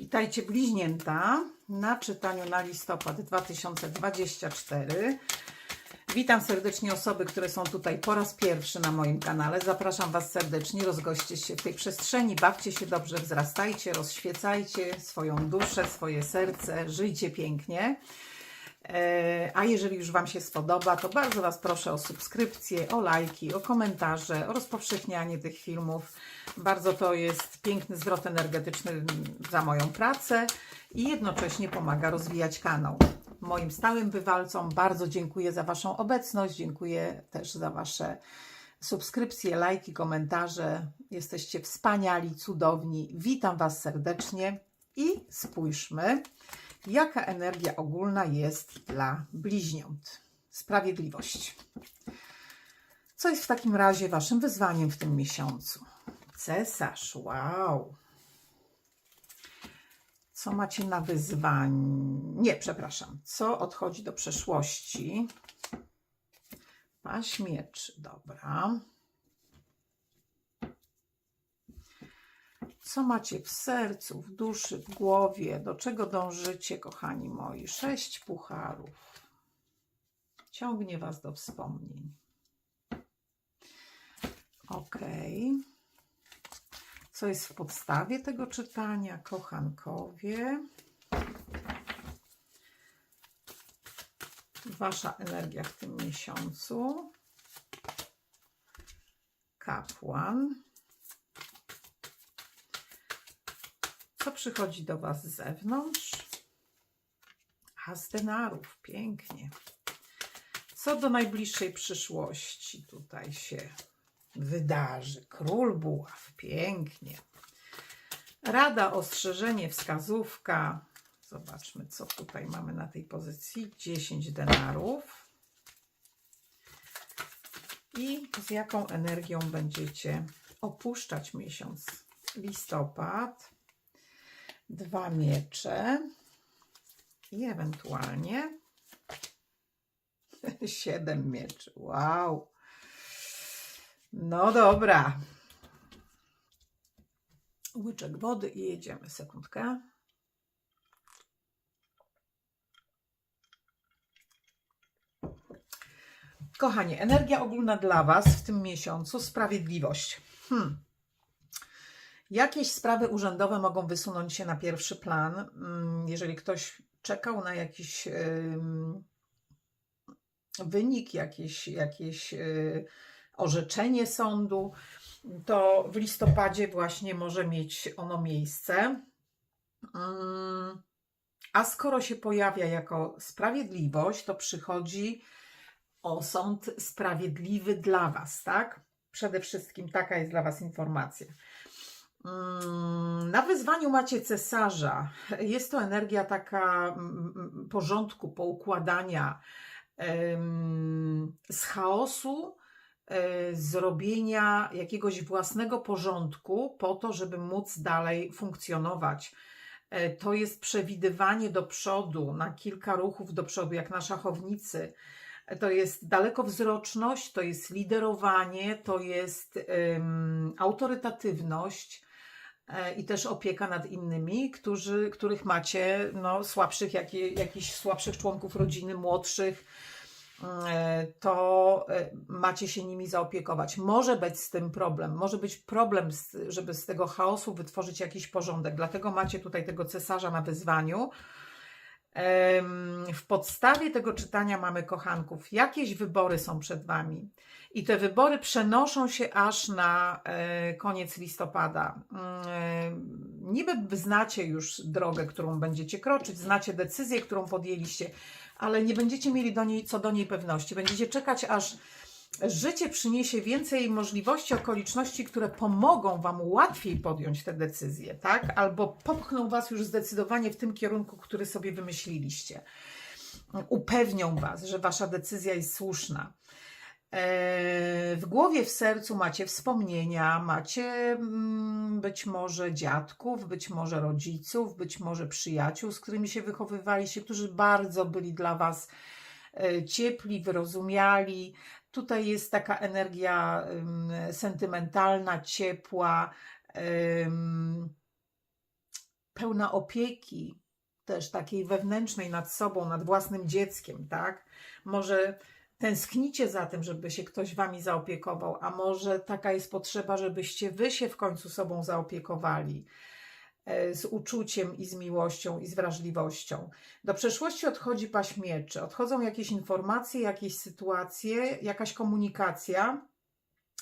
Witajcie bliźnięta na czytaniu na listopad 2024. Witam serdecznie osoby, które są tutaj po raz pierwszy na moim kanale. Zapraszam Was serdecznie, rozgoście się w tej przestrzeni, bawcie się dobrze, wzrastajcie, rozświecajcie swoją duszę, swoje serce, żyjcie pięknie. E, A jeżeli już Wam się spodoba, to bardzo Was proszę o subskrypcję, o lajki, o komentarze, o rozpowszechnianie tych filmów. Bardzo to jest piękny zwrot energetyczny za moją pracę i jednocześnie pomaga rozwijać kanał. Moim stałym bywalcom bardzo dziękuję za Waszą obecność, dziękuję też za Wasze subskrypcje, lajki, komentarze. Jesteście wspaniali, cudowni. Witam Was serdecznie i spójrzmy, jaka energia ogólna jest dla bliźniąt. Sprawiedliwość. Co jest w takim razie Waszym wyzwaniem w tym miesiącu? Cesarz, wow. Co macie na wyzwanie? Nie, przepraszam. Co odchodzi do przeszłości? Paź mieczy, dobra. Co macie w sercu, w duszy, w głowie? Do czego dążycie, kochani moi? Sześć pucharów. Ciągnie Was do wspomnień. Ok. Co jest w podstawie tego czytania? Kochankowie. Wasza energia w tym miesiącu. Kapłan. Co przychodzi do Was z zewnątrz? As denarów, pięknie. Co do najbliższej przyszłości tutaj się wydarzy? Król buław, pięknie. Rada, ostrzeżenie, wskazówka. Zobaczmy, co tutaj mamy na tej pozycji. 10 denarów. I z jaką energią będziecie opuszczać miesiąc listopad dwa miecze i ewentualnie siedem mieczy. Wow. No dobra. Łyczek wody i jedziemy. Sekundkę. Kochanie, energia ogólna dla Was w tym miesiącu sprawiedliwość. Hmm. Jakieś sprawy urzędowe mogą wysunąć się na pierwszy plan. Mm, Jeżeli ktoś czekał na jakiś ym, wynik, jakieś, jakieś y, orzeczenie sądu, to w listopadzie właśnie może mieć ono miejsce. Ym, A skoro się pojawia jako sprawiedliwość, to przychodzi osąd sprawiedliwy dla Was, tak? Przede wszystkim taka jest dla Was informacja. Mm, Na wyzwaniu macie cesarza. Jest to energia taka mm, mm, porządku, poukładania, z chaosu, zrobienia jakiegoś własnego porządku po to, żeby móc dalej funkcjonować. E, To jest przewidywanie do przodu, na kilka ruchów do przodu, jak na szachownicy. E, To jest dalekowzroczność, to jest liderowanie, to jest em, autorytatywność e, i też opieka nad innymi, którzy, których macie no, słabszych, jakie, jakichś słabszych członków rodziny, młodszych, e, to e, macie się nimi zaopiekować. Może być z tym problem, może być problem, żeby z tego chaosu wytworzyć jakiś porządek. Dlatego macie tutaj tego cesarza na wyzwaniu. W podstawie tego czytania mamy kochanków. Jakieś wybory są przed Wami. I te wybory przenoszą się aż na e, koniec listopada. Mm, Niby znacie już drogę, którą będziecie kroczyć, znacie decyzję, którą podjęliście, ale nie będziecie mieli do niej, co do niej pewności. Będziecie czekać, aż życie przyniesie więcej możliwości, okoliczności, które pomogą Wam łatwiej podjąć te decyzje, tak? Albo popchną Was już zdecydowanie w tym kierunku, który sobie wymyśliliście. Upewnią Was, że Wasza decyzja jest słuszna. E, W głowie, w sercu macie wspomnienia, macie mm, być może dziadków, być może rodziców, być może przyjaciół, z którymi się wychowywaliście, którzy bardzo byli dla Was e, ciepli, wyrozumiali. Tutaj jest taka energia ym, sentymentalna, ciepła, pełna opieki, też takiej wewnętrznej nad sobą, nad własnym dzieckiem, tak? Może tęsknicie za tym, żeby się ktoś wami zaopiekował, a może taka jest potrzeba, żebyście wy się w końcu sobą zaopiekowali e, z uczuciem i z miłością i z wrażliwością. Do przeszłości odchodzi paść mieczy, odchodzą jakieś informacje, jakieś sytuacje, jakaś komunikacja,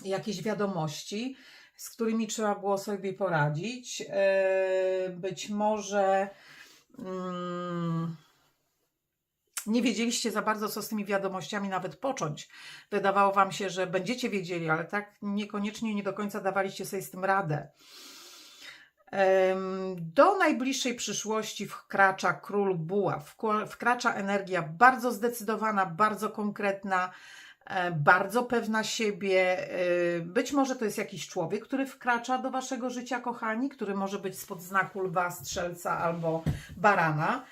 jakieś wiadomości, z którymi trzeba było sobie poradzić. E, Być może mm, nie wiedzieliście za bardzo, co z tymi wiadomościami nawet począć. Wydawało Wam się, że będziecie wiedzieli, ale tak niekoniecznie, nie do końca dawaliście sobie z tym radę. Do najbliższej przyszłości wkracza król wkła- wkracza energia bardzo zdecydowana, bardzo konkretna, e, bardzo pewna siebie. E, Być może to jest jakiś człowiek, który wkracza do waszego życia, kochani, który może być spod znaku lwa, strzelca albo barana.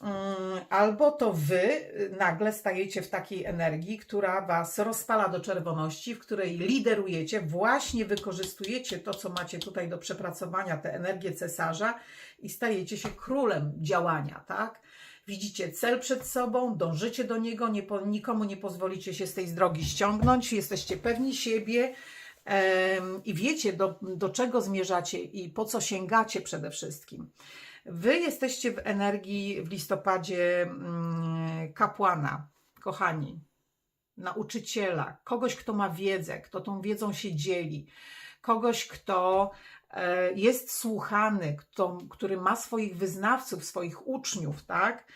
Mm, Albo to wy y, nagle stajecie w takiej energii, która was rozpala do czerwoności, w której liderujecie, właśnie wykorzystujecie to, co macie tutaj do przepracowania, tę energię cesarza i stajecie się królem działania, tak? Widzicie cel przed sobą, dążycie do niego, nie po, nikomu nie pozwolicie się z tej drogi ściągnąć, jesteście pewni siebie i wiecie, do, do czego zmierzacie i po co sięgacie przede wszystkim. Wy jesteście w energii w listopadzie mm, kapłana, kochani, nauczyciela, kogoś, kto ma wiedzę, kto tą wiedzą się dzieli, kogoś, kto e, jest słuchany, kto, który ma swoich wyznawców, swoich uczniów, tak?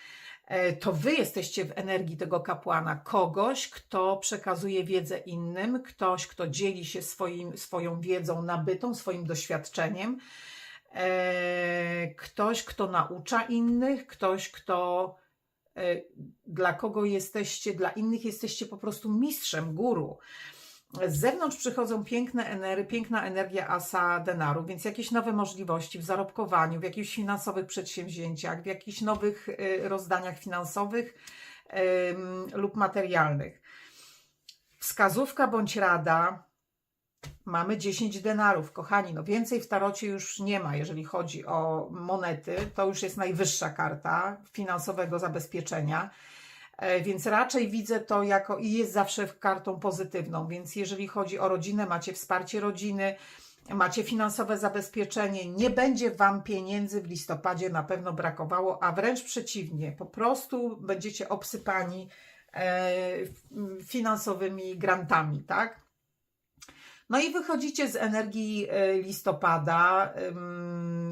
E, To wy jesteście w energii tego kapłana, kogoś, kto przekazuje wiedzę innym, ktoś, kto dzieli się swoim, swoją wiedzą nabytą, swoim doświadczeniem e, ktoś, kto naucza innych, ktoś, kto e, dla kogo jesteście, dla innych jesteście po prostu mistrzem, guru. Z zewnątrz przychodzą piękne energie, piękna energia asa denaru, więc jakieś nowe możliwości w zarobkowaniu, w jakichś finansowych przedsięwzięciach, w jakichś nowych e, rozdaniach finansowych lub materialnych. Wskazówka bądź rada Mamy 10 denarów, kochani. No więcej w tarocie już nie ma, jeżeli chodzi o monety. To już jest najwyższa karta finansowego zabezpieczenia. E, Więc raczej widzę to jako i jest zawsze kartą pozytywną. Więc jeżeli chodzi o rodzinę, macie wsparcie rodziny, macie finansowe zabezpieczenie, nie będzie Wam pieniędzy w listopadzie na pewno brakowało, a wręcz przeciwnie, po prostu będziecie obsypani e, finansowymi grantami, tak? No i wychodzicie z energii e, listopada,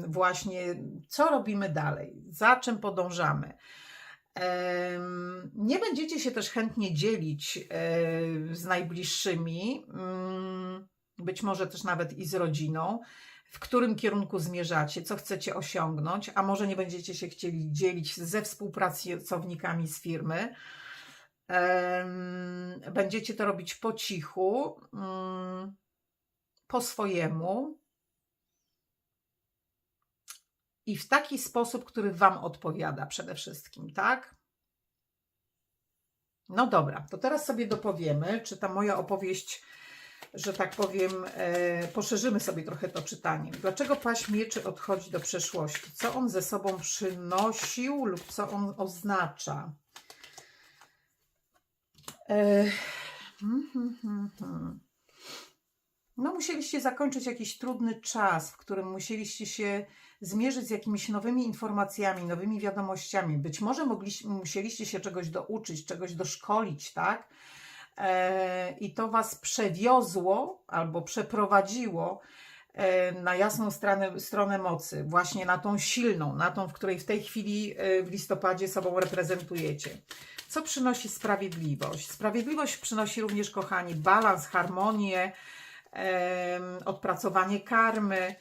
właśnie co robimy dalej, za czym podążamy. Nie będziecie się też chętnie dzielić z najbliższymi, mm, być może też nawet i z rodziną, w którym kierunku zmierzacie, co chcecie osiągnąć, a może nie będziecie się chcieli dzielić ze współpracownikami z firmy. Będziecie to robić po cichu, mm, po swojemu i w taki sposób, który Wam odpowiada przede wszystkim, tak? No dobra, to teraz sobie dopowiemy, czy ta moja opowieść, że tak powiem, e, poszerzymy sobie trochę to czytanie. Dlaczego paść mieczy odchodzi do przeszłości? Co on ze sobą przynosił lub co on oznacza? E, hmm, hmm, hmm, hmm. No, musieliście zakończyć jakiś trudny czas, w którym musieliście się zmierzyć z jakimiś nowymi informacjami, nowymi wiadomościami. Być może mogliście, musieliście się czegoś douczyć, czegoś doszkolić, tak? E, I to was przewiozło albo przeprowadziło e, na jasną stronę, stronę mocy, właśnie na tą silną, na tą, w której w tej chwili e, w listopadzie sobą reprezentujecie. Co przynosi sprawiedliwość? Sprawiedliwość przynosi również, kochani, balans, harmonię, odpracowanie karmy,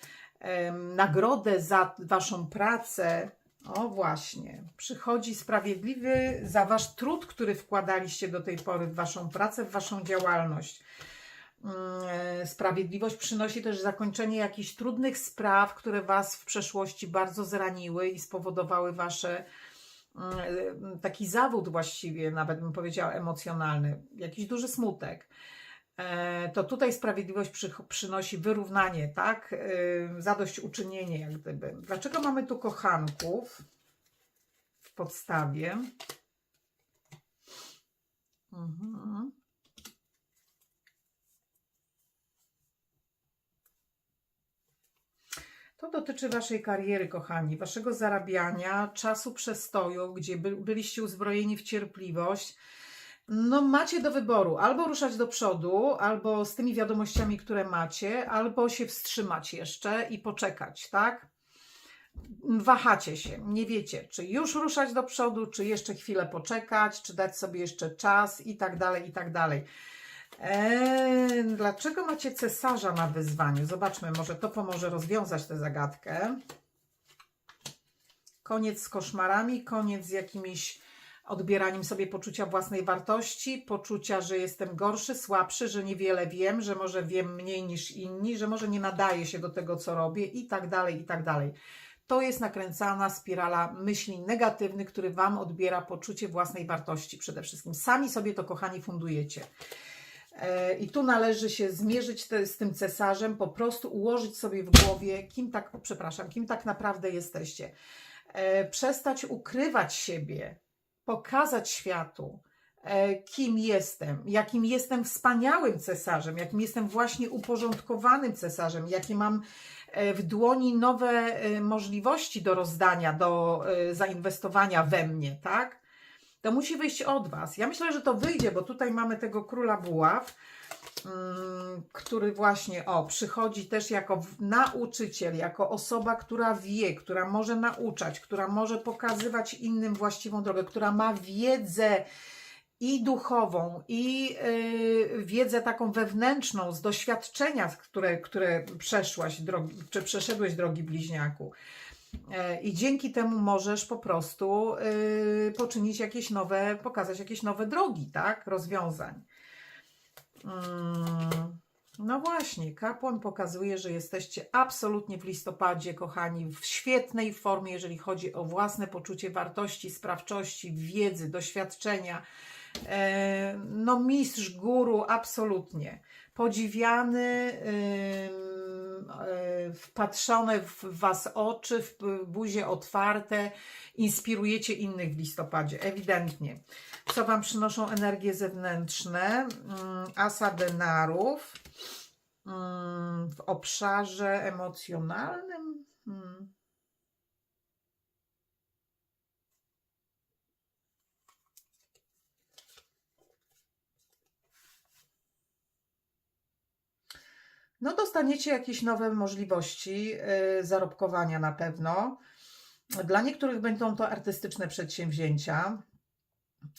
nagrodę za Waszą pracę. O właśnie, przychodzi sprawiedliwy za Wasz trud, który wkładaliście do tej pory w Waszą pracę, w Waszą działalność. Mm, Sprawiedliwość przynosi też zakończenie jakichś trudnych spraw, które Was w przeszłości bardzo zraniły i spowodowały Wasze mm, taki zawód właściwie, nawet bym powiedziała emocjonalny, jakiś duży smutek. E, to tutaj sprawiedliwość przy, przynosi wyrównanie, tak? E, Zadośćuczynienie, jak gdyby. Dlaczego mamy tu kochanków w podstawie? Mhm. To dotyczy Waszej kariery, kochani, Waszego zarabiania, czasu przestoju, gdzie by, byliście uzbrojeni w cierpliwość. No, macie do wyboru albo ruszać do przodu, albo z tymi wiadomościami, które macie, albo się wstrzymać jeszcze i poczekać, tak? Wahacie się, nie wiecie, czy już ruszać do przodu, czy jeszcze chwilę poczekać, czy dać sobie jeszcze czas i tak dalej, i tak dalej. Eee, dlaczego macie cesarza na wyzwaniu? Zobaczmy, może to pomoże rozwiązać tę zagadkę. Koniec z koszmarami, koniec z jakimiś odbieraniem sobie poczucia własnej wartości, poczucia, że jestem gorszy, słabszy, że niewiele wiem, że może wiem mniej niż inni, że może nie nadaje się do tego, co robię i tak dalej, i tak dalej. To jest nakręcana spirala myśli negatywnych, który Wam odbiera poczucie własnej wartości przede wszystkim. Sami sobie to, kochani, fundujecie. E, I tu należy się zmierzyć te, z tym cesarzem, po prostu ułożyć sobie w głowie, kim tak, przepraszam, kim tak naprawdę jesteście. E, Przestać ukrywać siebie, pokazać światu, e, kim jestem, jakim jestem wspaniałym cesarzem, jakim jestem właśnie uporządkowanym cesarzem, jakie mam e, w dłoni nowe e, możliwości do rozdania, do zainwestowania we mnie, tak? To musi wyjść od Was. Ja myślę, że to wyjdzie, bo tutaj mamy tego króla buław, który właśnie, o, przychodzi też jako nauczyciel, jako osoba, która wie, która może nauczać, która może pokazywać innym właściwą drogę, która ma wiedzę i duchową, i y, wiedzę taką wewnętrzną z doświadczenia, które, które przeszłaś, drogi, czy przeszedłeś drogi bliźniaku. E, I dzięki temu możesz po prostu y, poczynić jakieś nowe, pokazać jakieś nowe drogi, tak? Rozwiązań. Mm, No właśnie, kapłan pokazuje, że jesteście absolutnie w listopadzie, kochani, w świetnej formie, jeżeli chodzi o własne poczucie wartości, sprawczości, wiedzy, doświadczenia. E, No, mistrz, guru, absolutnie. Podziwiany, e, wpatrzone w Was oczy, w buzie otwarte, inspirujecie innych w listopadzie, ewidentnie. Co Wam przynoszą energie zewnętrzne? Mm, Asa denarów mm, w obszarze emocjonalnym. No, dostaniecie jakieś nowe możliwości y, zarobkowania na pewno. Dla niektórych będą to artystyczne przedsięwzięcia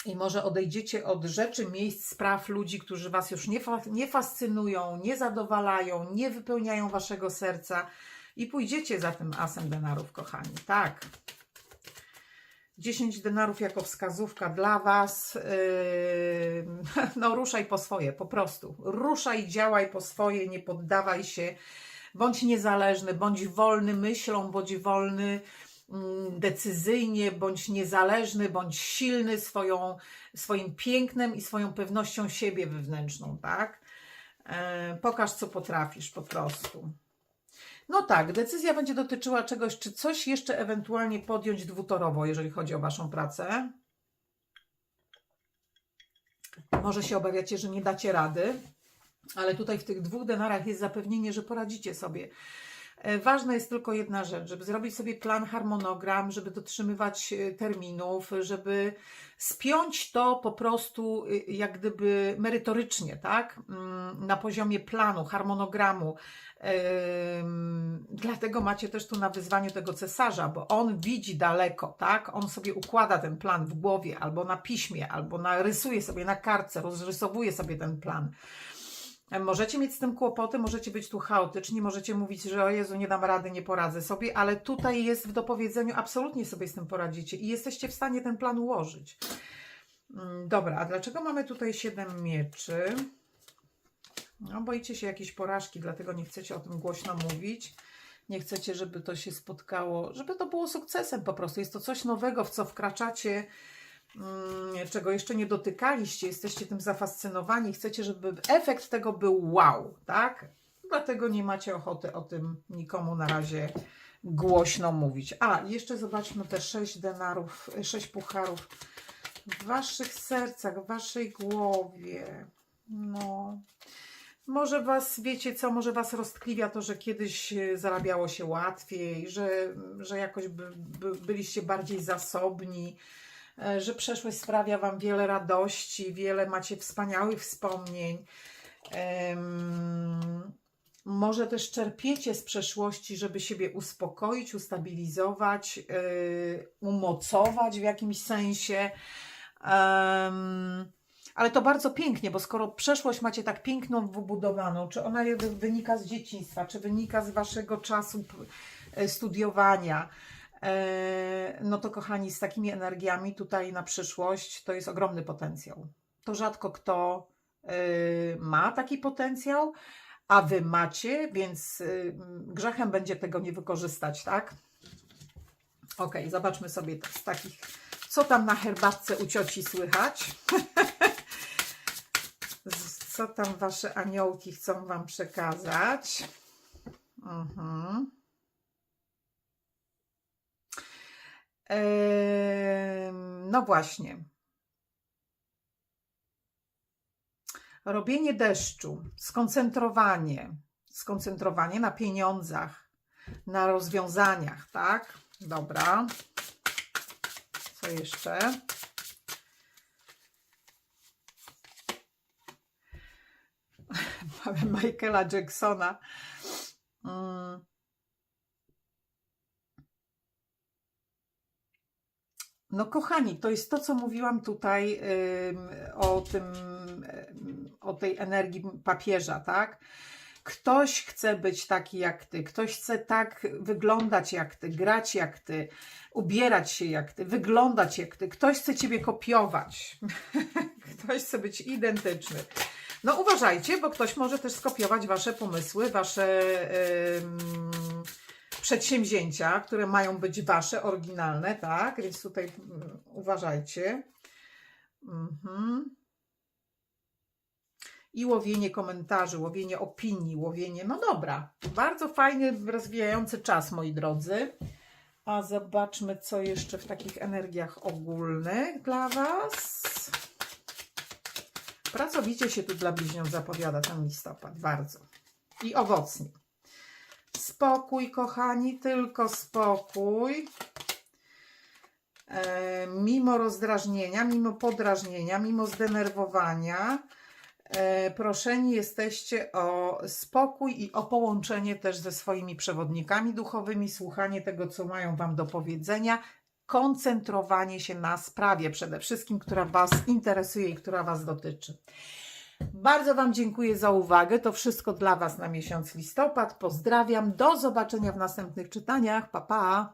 i może odejdziecie od rzeczy, miejsc, spraw, ludzi, którzy Was już nie, fa- nie fascynują, nie zadowalają, nie wypełniają Waszego serca i pójdziecie za tym asem denarów, kochani. Tak. 10 denarów jako wskazówka dla Was. Yy, no, ruszaj po swoje, po prostu. Ruszaj, działaj po swoje, nie poddawaj się. Bądź niezależny, bądź wolny myślą, bądź wolny mm, decyzyjnie, bądź niezależny, bądź silny swoją, swoim pięknem i swoją pewnością siebie wewnętrzną, tak? E, pokaż, co potrafisz po prostu. No tak, decyzja będzie dotyczyła czegoś, czy coś jeszcze ewentualnie podjąć dwutorowo, jeżeli chodzi o Waszą pracę. Może się obawiacie, że nie dacie rady, ale tutaj w tych dwóch denarach jest zapewnienie, że poradzicie sobie. E, Ważna jest tylko jedna rzecz, żeby zrobić sobie plan, harmonogram, żeby dotrzymywać e, terminów, żeby spiąć to po prostu y, jak gdyby merytorycznie, tak? Mm, Na poziomie planu, harmonogramu. Dlatego macie też tu na wyzwaniu tego cesarza, bo on widzi daleko, tak? On sobie układa ten plan w głowie, albo na piśmie, albo narysuje sobie na kartce, rozrysowuje sobie ten plan. Możecie mieć z tym kłopoty, możecie być tu chaotyczni, możecie mówić, że o Jezu, nie dam rady, nie poradzę sobie, ale tutaj jest w dopowiedzeniu, absolutnie sobie z tym poradzicie i jesteście w stanie ten plan ułożyć. Mm, Dobra, a dlaczego mamy tutaj 7 mieczy? No, boicie się jakiejś porażki, dlatego nie chcecie o tym głośno mówić. Nie chcecie, żeby to się spotkało, żeby to było sukcesem po prostu. Jest to coś nowego, w co wkraczacie mm, czego jeszcze nie dotykaliście, jesteście tym zafascynowani, chcecie, żeby efekt tego był wow, tak? Dlatego nie macie ochoty o tym nikomu na razie głośno mówić. A, jeszcze zobaczmy te sześć denarów, sześć pucharów w waszych sercach, w waszej głowie. No. Może was, wiecie co, może was roztkliwia to, że kiedyś e, zarabiało się łatwiej, że, że jakoś by, by, byliście bardziej zasobni, e, że przeszłość sprawia wam wiele radości, wiele macie wspaniałych wspomnień. Może też czerpiecie z przeszłości, żeby siebie uspokoić, ustabilizować, yy, umocować w jakimś sensie. Ale to bardzo pięknie, bo skoro przeszłość macie tak piękną, wybudowaną, czy ona wynika z dzieciństwa, czy wynika z waszego czasu e, studiowania, e, no to kochani, z takimi energiami tutaj na przyszłość to jest ogromny potencjał. To rzadko kto e, ma taki potencjał, a wy macie, więc y, grzechem będzie tego nie wykorzystać, tak? Ok, zobaczmy sobie z takich, co tam na herbatce u cioci słychać. Co tam wasze aniołki chcą wam przekazać. Mhm. No właśnie. Robienie deszczu, skoncentrowanie, skoncentrowanie na pieniądzach, na rozwiązaniach, tak? Dobra. Co jeszcze? Mamy Michaela Jacksona. Mm. No, kochani, to jest to, co mówiłam tutaj o tym, ym, o tej energii papieża, tak? Ktoś chce być taki jak ty, ktoś chce tak wyglądać jak ty, grać jak ty, ubierać się jak ty, wyglądać jak ty, ktoś chce ciebie kopiować, ktoś chce być identyczny. No uważajcie, bo ktoś może też skopiować wasze pomysły, wasze ym, przedsięwzięcia, które mają być wasze, oryginalne, tak? Więc tutaj mm, uważajcie. Mhm. I łowienie komentarzy, łowienie opinii, łowienie. No dobra, bardzo fajny, rozwijający czas, moi drodzy. A zobaczmy, co jeszcze w takich energiach ogólnych dla Was. Pracowicie się tu dla bliźniąt zapowiada ten listopad, bardzo. I owocnie. Spokój, kochani, tylko spokój. E, mimo rozdrażnienia, mimo podrażnienia, mimo zdenerwowania, e, proszeni jesteście o spokój i o połączenie też ze swoimi przewodnikami duchowymi, słuchanie tego, co mają Wam do powiedzenia, koncentrowanie się na sprawie przede wszystkim, która Was interesuje i która Was dotyczy. Bardzo Wam dziękuję za uwagę. To wszystko dla Was na miesiąc listopad. Pozdrawiam. Do zobaczenia w następnych czytaniach. Pa, pa.